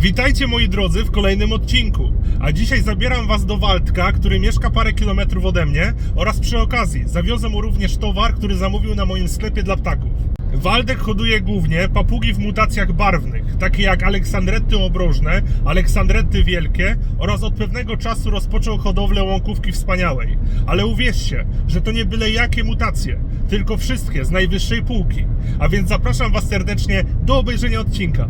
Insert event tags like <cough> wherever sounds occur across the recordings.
Witajcie moi drodzy w kolejnym odcinku. A dzisiaj zabieram was do Waldka, który mieszka parę kilometrów ode mnie oraz przy okazji zawiozę mu również towar, który zamówił na moim sklepie dla ptaków. Waldek hoduje głównie papugi w mutacjach barwnych, takie jak aleksandretty obrożne, aleksandretty wielkie oraz od pewnego czasu rozpoczął hodowlę łąkówki wspaniałej. Ale uwierzcie, że to nie byle jakie mutacje, tylko wszystkie z najwyższej półki. A więc zapraszam was serdecznie do obejrzenia odcinka.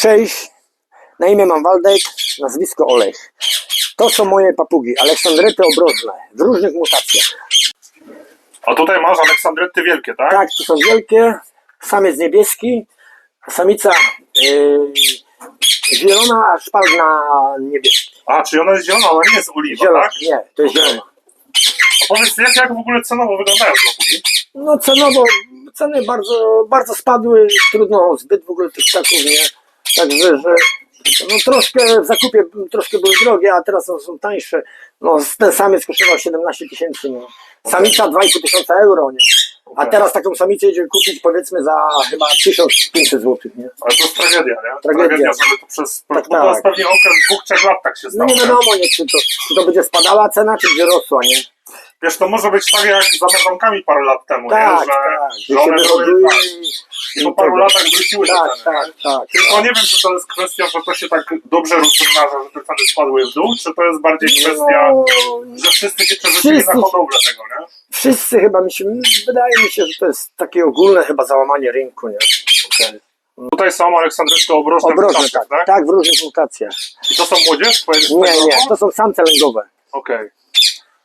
Cześć, na imię mam Waldek, nazwisko Olech. To są moje papugi, aleksandrety obrożne, w różnych mutacjach. A tutaj masz Aleksandretty wielkie, tak? Tak, to są wielkie, samiec niebieski, samica yy, zielona, a szpalna niebieski. A, czyli ona jest zielona, ona nie jest oliwa, Zielona, tak? nie, to jest zielona. A powiedz, jak, jak w ogóle cenowo wyglądają te papugi? No cenowo, ceny bardzo, bardzo spadły, trudno zbyt w ogóle tych ptaków, nie? Także, że no troszkę w zakupie troszkę były drogie, a teraz są, tańsze. No ten samiec kosztował 17 tysięcy, no. Samica 2,5 tysiąca euro, nie? A teraz taką samicę jedziemy kupić powiedzmy za chyba 1500 zł, nie? Ale to jest tragedia, nie? Tragedia. żeby to przez... Tak, bo tak. pewnie okres dwóch, trzech lat tak się No stało. nie nie? wiadomo, nie, czy, to, czy to będzie spadała cena, czy będzie rosła, nie? Wiesz, to może być tak jak z amezonkami parę lat temu, Tak, nie? Że, tak, że one były, tak, i, po paru latach wróciły te Tak, ceny. tak, tak. Tylko nie wiem, czy to jest kwestia, że to się tak dobrze rozmnaża, że te ceny spadły w dół, czy to jest bardziej kwestia, No, że wszyscy się przerzucili na hodowlę tego, nie? Wszyscy chyba mi się, wydaje mi się, że to jest takie ogólne chyba załamanie rynku, nie? Tutaj są Aleksandrytki obrożne Obrożne, mutacje, tak, tak? tak, w różnych mutacjach. I to są młodzież? Nie, nie, to są samce lęgowe. Okej.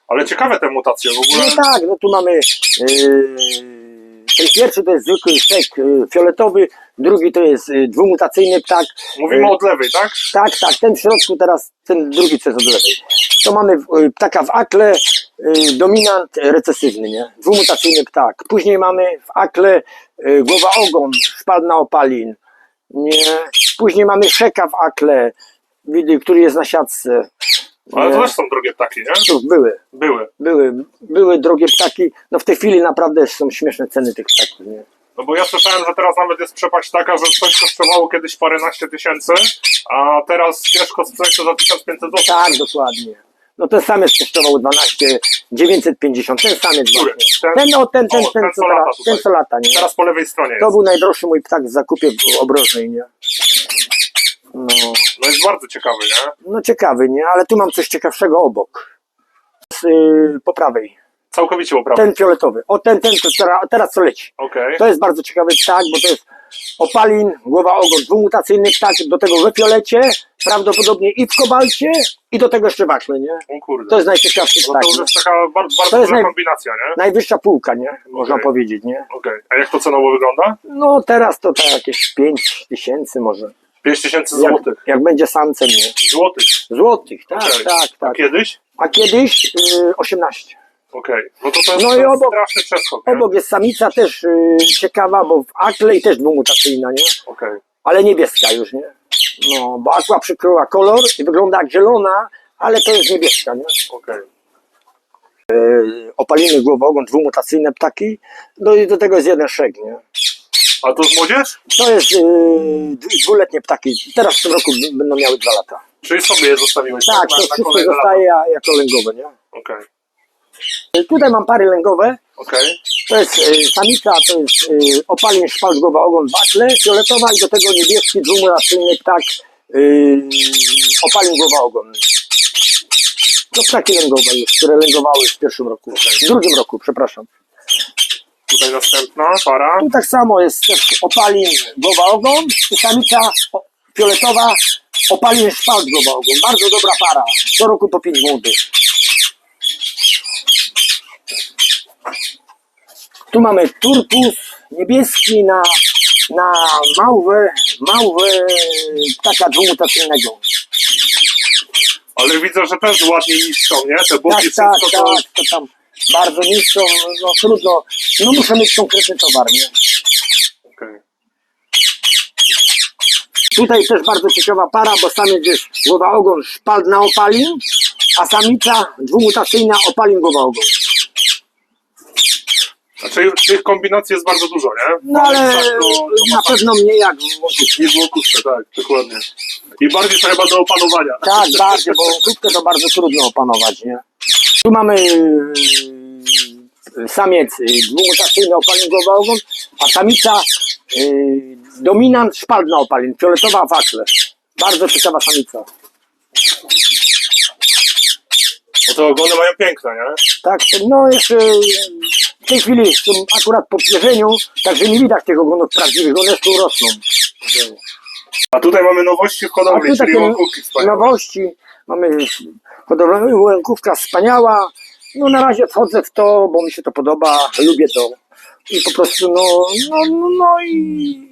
Ale ciekawe te mutacje w ogóle. No tak, no tu mamy yy, ten pierwszy to jest zwykły szek yy, fioletowy, drugi to jest yy, dwumutacyjny ptak. Mówimy od lewej, tak? Tak, tak, ten w środku teraz, ten drugi jest od lewej. To mamy yy, ptaka w akle, yy, dominant recesywny, nie? Dwumutacyjny ptak. Później mamy w akle yy, głowa ogon, szpadna opalin. Nie? Później mamy szeka w akle, który jest na siatce. Ale to też są drogie ptaki, nie? Tu były. Były. Były, były drogie ptaki. No w tej chwili naprawdę są śmieszne ceny tych ptaków. Nie? No bo ja słyszałem, że teraz nawet jest przepaść taka, że coś kosztowało kiedyś paręnaście tysięcy, a teraz ciężko sprzedać to za 1500 zł. Tak, dokładnie. No ten samiec kosztował 12 950, ten samiec Który? właśnie. Ten? Ten, no, ten, ten, O, ten, ten, co lata teraz, tutaj. ten co lata, nie? Teraz po lewej stronie To jest. był najdroższy mój ptak w zakupie obrożnej, nie? Bardzo ciekawy, nie? no ciekawy, nie? Ale tu mam coś ciekawszego obok. Z, yy, po prawej. Całkowicie poprawny. Ten fioletowy. O, ten, ten, co teraz, teraz co leci. Okej. To jest bardzo ciekawy ptak, bo to jest opalin, głowa ogon, dwumutacyjny ptak, do tego we fiolecie, prawdopodobnie i w kobalcie, i do tego jeszcze w akle, nie? O kurde. To jest najciekawszy No ptak. to już nie? jest taka bardzo, bardzo To jest duża naj- kombinacja, nie? Najwyższa półka, nie? Można Okej. powiedzieć, nie? Okej. A jak to cenowo wygląda? No teraz to tak jakieś 5 tysięcy może. 5000 Jak, złotych. jak będzie samcem, nie? Złotych. Złotych, tak, Okej. tak, A tak. kiedyś? A kiedyś y, 18. Okej, no to to jest No i obok- straszny przeskok, nie? Obok jest samica też y, ciekawa, bo w akle i też dwumutacyjna, nie? Okej. Ale niebieska już, nie? No, bo akła przykryła kolor i wygląda jak zielona, ale to jest niebieska, nie? Okej. Opaliny głowoogon, dwumutacyjne ptaki, no i do tego jest jeden szek, nie? A to z młodzież? To jest y, dwu- dwuletnie ptaki, teraz w tym roku b- będą miały dwa lata. Czyli sobie je zostawiłeś Tak, to na, na wszystko kolejne zostaje ja- jako lęgowe, nie? lata? Okej. Tutaj mam pary lęgowe, Okej. To jest y, samica, to jest y, opalin szpalt głowa ogon bakle, fioletowa i do tego niebieski dwumuracyjny ptak y, opalin głowa ogon. To ptaki lęgowe już, które lęgowały w pierwszym roku, w drugim roku, przepraszam. Tutaj następna para. Tu tak samo jest też opalin głowa ogon i samica fioletowa opalin szpalt głowa ogon. Bardzo dobra para, co roku po pięć młodych. Tu mamy turpus niebieski na, na małwę, małwę ptaka dwumutacyjnego. Ale widzę, że też ładnie niszczą, nie? Te boki Tak, wszystko tak, to... tak, to tam bardzo nisko, no trudno, no muszę mieć konkretny towar, nie? Okej. Tutaj też bardzo ciekawa para, bo samiec jest głowa ogon szpalt na opalin, a samica dwumutacyjna opalin głowa ogon. Znaczy tych kombinacji jest bardzo dużo, nie? No ale Tak, to- to na pewno mniej jak w łąkówce. Nie było kurczę, tak, dokładnie. I bardziej to chyba do opanowania. Tak, bardziej, bo łąkówkę to bardzo trudno opanować, nie? Tu mamy yy, samiec yy, dwumutacyjny opalin głowa ogon, a samica yy, dominant szpalt na opalin, fioletowa wakle. Bardzo ciekawa samica. Bo te ogony mają piękne, nie? Tak, no jeszcze w tej chwili są akurat po pierzeniu, także nie widać tych ogonów prawdziwych, one tu rosną. A tutaj mamy nowości w hodowli, czyli takie wspaniałe. nowości, mamy hodowlę, łękówka wspaniała, no na razie wchodzę w to, bo mi się to podoba, lubię to. I po prostu, no, no, no, no i,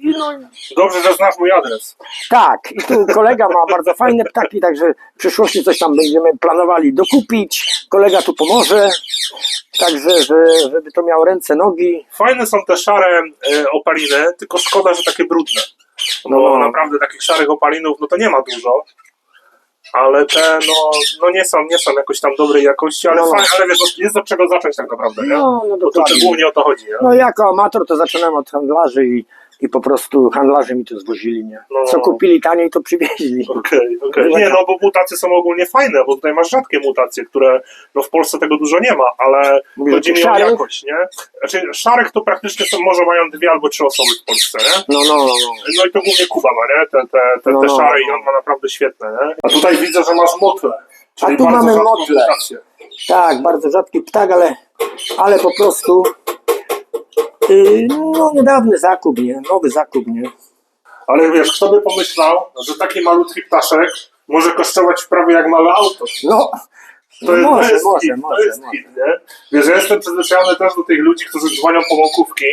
i no, Dobrze, że znasz mój adres. tak. I tu kolega ma bardzo fajne ptaki, także w przyszłości coś tam będziemy planowali dokupić. Kolega tu pomoże, także, że, żeby to miało ręce, nogi. Fajne są te szare e, opaliny, tylko szkoda, że takie brudne. No, bo No. naprawdę takich szarych opalinów, no to nie ma dużo. Ale te, no, no nie są, nie są jakoś tam dobrej jakości, ale No. fajne, ale wiesz, jest od czego zacząć tak naprawdę, nie? No, no to dokładnie. głównie o to chodzi, nie? No jako amator to zaczynałem od handlarzy i, i po prostu handlarze mi to zwozili, nie? No. Co kupili taniej, to przywieźli. <laughs> Okej, okej. Nie, no bo mutacje są ogólnie fajne, bo tutaj masz rzadkie mutacje, które, no w Polsce tego dużo nie ma, ale Mówisz o chodzi mi o szarych? jakość, nie? Znaczy szarych to praktycznie są, może mają dwie albo trzy osoby w Polsce, nie? No, no, no. no. No i to głównie Kuba ma, nie? Te, te, te, No, te no, szare no. i on ma naprawdę świetne, nie? A tutaj widzę, że masz motle. Czyli A tu mamy motle. mutację. Tak, bardzo rzadki ptak, ale, ale po prostu no niedawny zakup, nie? Nowy zakup, nie? Ale wiesz, kto by pomyślał, że taki malutki ptaszek może kosztować prawie jak małe auto. No, To jest, może, to jest może, hit, może, to jest może. hit, nie? Wiesz, ja jestem przyzwyczajony też do tych ludzi, którzy dzwonią po łąkówki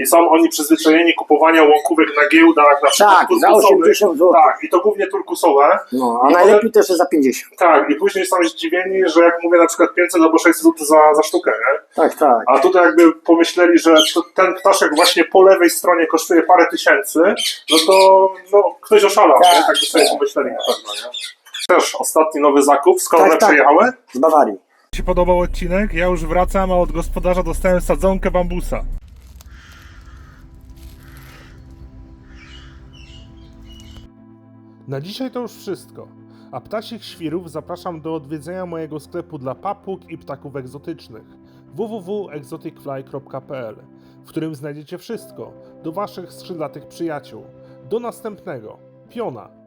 i są oni przyzwyczajeni kupowania łąkówek na giełdach, na przykład Tak, za turkusowych. 80 zł. Tak, i to głównie turkusowe. No, a najlepiej też za 50. Tak, i później są zdziwieni, że jak mówię na przykład 500 albo 600 zł za, za sztukę, nie? Tak, tak. A tutaj jakby pomyśleli, że to, ten ptaszek właśnie po lewej stronie kosztuje parę tysięcy, no to no, ktoś oszalał, Tak, nie? Tak by sobie pomyśleli na pewno, nie? Też ostatni nowy zakup, skąd Tak, one tak. przyjechały? Z Bawarii. Ci podobał odcinek? Ja już wracam, a od gospodarza dostałem sadzonkę bambusa. Na dzisiaj to już wszystko. A ptasich świrów zapraszam do odwiedzenia mojego sklepu dla papug i ptaków egzotycznych www.exoticfly.pl, w którym znajdziecie wszystko do waszych skrzydlatych przyjaciół. Do następnego. Piona.